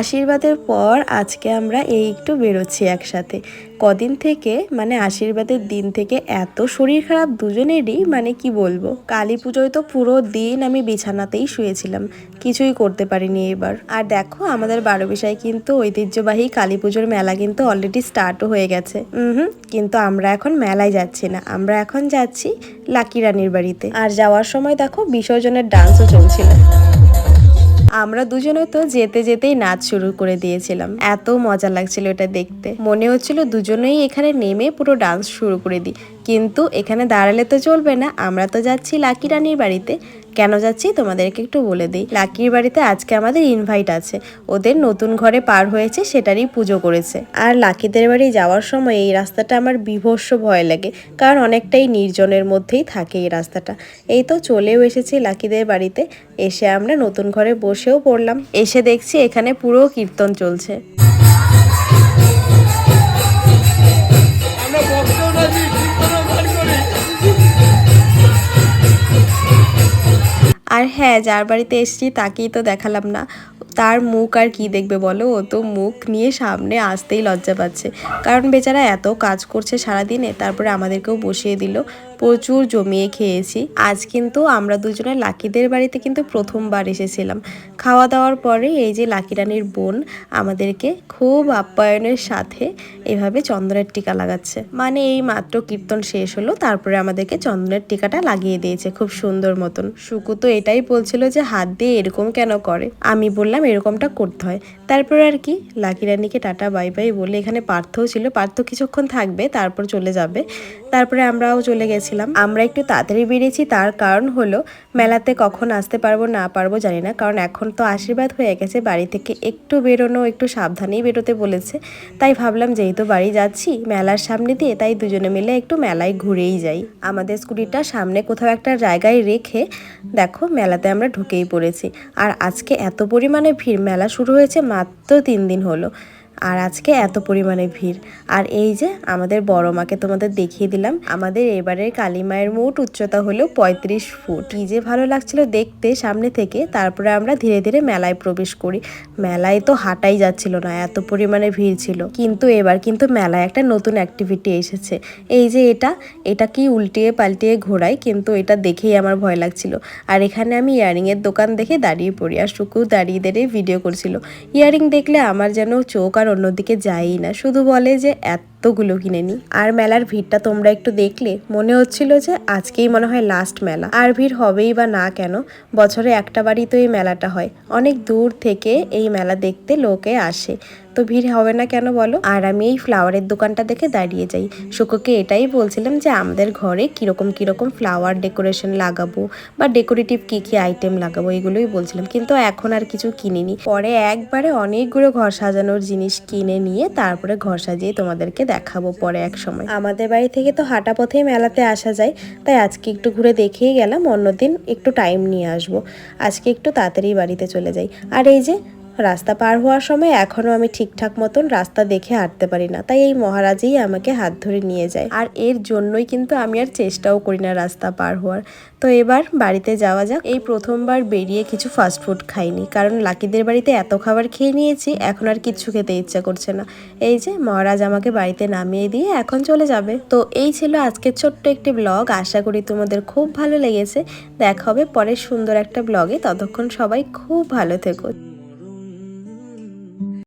আশীর্বাদের পর আজকে আমরা এই একটু বেরোচ্ছি একসাথে। কদিন থেকে মানে আশীর্বাদের দিন থেকে এত শরীর খারাপ দুজনেরই মানে কি বলব? কালী পুজোয় তো পুরো দিন আমি বিছানাতেই শুয়েছিলাম, কিছুই করতে পারিনি এবার। আর দেখো, আমাদের বারো বিষয় কিন্তু ঐতিহ্যবাহী কালী পুজোর মেলা কিন্তু অলরেডি স্টার্টও হয়ে গেছে। হুম, কিন্তু আমরা এখন মেলায় যাচ্ছি না। আমরা এখন যাচ্ছি লাকি রানীর বাড়িতে। আর যাওয়ার সময় দেখো, বিসর্জনের ডান্সও চলছিল। আমরা দুজনে তো যেতে যেতেই নাচ শুরু করে দিয়েছিলাম। এত মজা লাগছিল এটা দেখতে। মনে হচ্ছিল দুজনেই এখানে নেমে পুরো ডান্স শুরু করে দিই। কিন্তু এখানে দাঁড়ালে তো চলবে না। আমরা তো যাচ্ছি লাকি রানির বাড়িতে। কেন যাচ্ছি তোমাদেরকে একটু বলে দিই। লাকির বাড়িতে আজকে আমাদের ইনভাইট আছে। ওদের নতুন ঘরে পার হয়েছে, সেটারই পুজো করেছে। আর লাকিদের বাড়ি যাওয়ার সময় এই রাস্তাটা আমার বিভৎস ভয় লাগে, কারণ অনেকটাই নির্জনের মধ্যেই থাকে এই রাস্তাটা। এই তো চলেও এসেছি লাকিদের বাড়িতে। এসে আমরা নতুন ঘরে বসেও পড়লাম। এসে দেখছি এখানে পুরো কীর্তন চলছে। আমরা আর হ্যাঁ যার বাড়িতে এসছি তাকেই তো দেখালাম না। তার মুখ আর কি দেখবে বলো? ও তো মুখ নিয়ে সামনে আসতেই লজ্জা পাচ্ছে। কারণ বেচারা এত কাজ করছে সারাদিনে, তারপরে আমাদেরকেও বসিয়ে দিল। প্রচুর জমিয়ে খেয়েছি। আজ কিন্তু আমরা দুজনে লাকিদের বাড়িতে কিন্তু প্রথমবার এসেছিলাম। খাওয়া দাওয়ার পরে এই যে লাকি রানীর বোন আমাদেরকে খুব আপ্যায়নের সাথে এভাবে চন্দনের টিকা লাগাচ্ছে। মানে এই মাত্র কীর্তন শেষ হলো, তারপরে আমাদেরকে চন্দনের টিকাটা লাগিয়ে দিয়েছে খুব সুন্দর মতন। সুকু তো এটাই বলছিল যে হাত দিয়ে এরকম কেন করে? আমি বললাম, এরকমটা করতে হয়। তারপরে আর কি লাকি রানীকে টাটা, বাই বাই বলে এখানে পার্থও ছিল। পার্থ কিছুক্ষণ থাকবে, তারপর চলে যাবে। তারপরে আমরাও চলে গেছিলাম আমরা একটু তাড়াতাড়ি বেরিয়েছি, তার কারণ হলো মেলাতে কখন আসতে পারব, না পারব জানি না। কারণ এখন তো আশীর্বাদ হয়ে গেছে, বাড়ি থেকে একটু বেরোনো, একটু সাবধানেই বেরোতে বলেছে। তাই ভাবলাম যেহেতু বাড়ি যাচ্ছি মেলার সামনে দিয়ে, তাই দুজনে মিলে একটু মেলায় ঘুরেই যাই। আমাদের স্কুটিটা সামনে কোথাও একটা জায়গায় রেখে দেখো মেলাতে আমরা ঢুকেই পড়েছি। আর আজকে এত পরিমাণে ভিড়, মেলা শুরু হয়েছে মাত্র তিন দিন হলো। আর আজকে এত পরিমাণে ভিড়। আর এই যে আমাদের বড় মাকে তোমাদের দেখিয়ে দিলাম, আমাদের এবারের কালী মায়ের মোট উচ্চতা হলো পঁয়ত্রিশ ফুট। কি যে ভালো লাগছিল দেখতে সামনে থেকে, তারপরে আমরা ধীরে ধীরে মেলায় প্রবেশ করি। মেলায় তো হাঁটাই যাচ্ছিল না, এত পরিমাণে ভিড় ছিল। কিন্তু এবার কিন্তু মেলায় একটা নতুন অ্যাক্টিভিটি এসেছে। এই যে এটা এটা কি উল্টিয়ে পাল্টিয়ে ঘোরায়, কিন্তু এটা দেখেই আমার ভয় লাগছিল। আর এখানে আমি ইয়ারিংয়ের দোকান দেখে দাঁড়িয়ে পড়ি, আর শুকু দাঁড়িয়ে দাঁড়িয়ে ভিডিও করছিল। ইয়ারিং দেখলে আমার যেন চোখ অন্যদিকে যায়ই না। শুধু বলে যে এতগুলো কিনে নি আর মেলার ভিড়টা তোমরা একটু দেখলে মনে হচ্ছিল যে আজকেই মনে হয় লাস্ট মেলা। আর ভিড় হবেই বা না কেন, বছরে একটা বারই তো এই মেলাটা হয়। অনেক দূর থেকে এই মেলা দেখতে লোকে আসে। তো ভিড় হবে না কেন বলো? আর আমি এই ফ্লাওয়ারের দোকানটা দেখে দাঁড়িয়ে যাই। শুকুকে এটাই বলছিলাম যে আমাদের ঘরে কীরকম কীরকম ফ্লাওয়ার ডেকোরেশন লাগাবো বা ডেকোরেটিভ কি কি আইটেম লাগাবো এগুলোই বলছিলাম। কিন্তু এখন আর কিছু কিনিনি। পরে একবারে অনেকগুলো ঘর সাজানোর জিনিস কিনে নিয়ে তারপরে ঘর সাজিয়ে তোমাদেরকে দেখাবো পরে এক সময়। আমাদের বাড়ি থেকে তো হাঁটা পথেই মেলাতে আসা যায়, তাই আজকে একটু ঘুরে দেখেই গেলাম, অন্যদিন একটু টাইম নিয়ে আসব। আজকে একটু তাড়াতাড়ি বাড়িতে চলে যাই। আর এই যে রাস্তা পার হওয়ার সময় এখনও আমি ঠিকঠাক মতন রাস্তা দেখে হাঁটতে পারি না। তাই এই মহারাজই আমাকে হাত ধরে নিয়ে যায়। আর এর জন্যই কিন্তু আমি আর চেষ্টাও করি না রাস্তা পার হওয়ার। তো এবার বাড়িতে যাওয়া যাক। এই প্রথমবার বেরিয়ে কিছু ফাস্ট ফুড খাইনি। কারণ লাকিদের বাড়িতে এত খাবার খেয়ে নিয়েছি, এখন আর কিচ্ছু খেতে ইচ্ছা করছে না। এই যে মহারাজ আমাকে বাড়িতে নামিয়ে দিয়ে এখন চলে যাবে। তো এই ছিল আজকের ছোট্ট একটি ব্লগ আশা করি তোমাদের খুব ভালো লেগেছে। দেখা হবে পরের সুন্দর একটা ব্লগে ততক্ষণ সবাই খুব ভালো থেকো।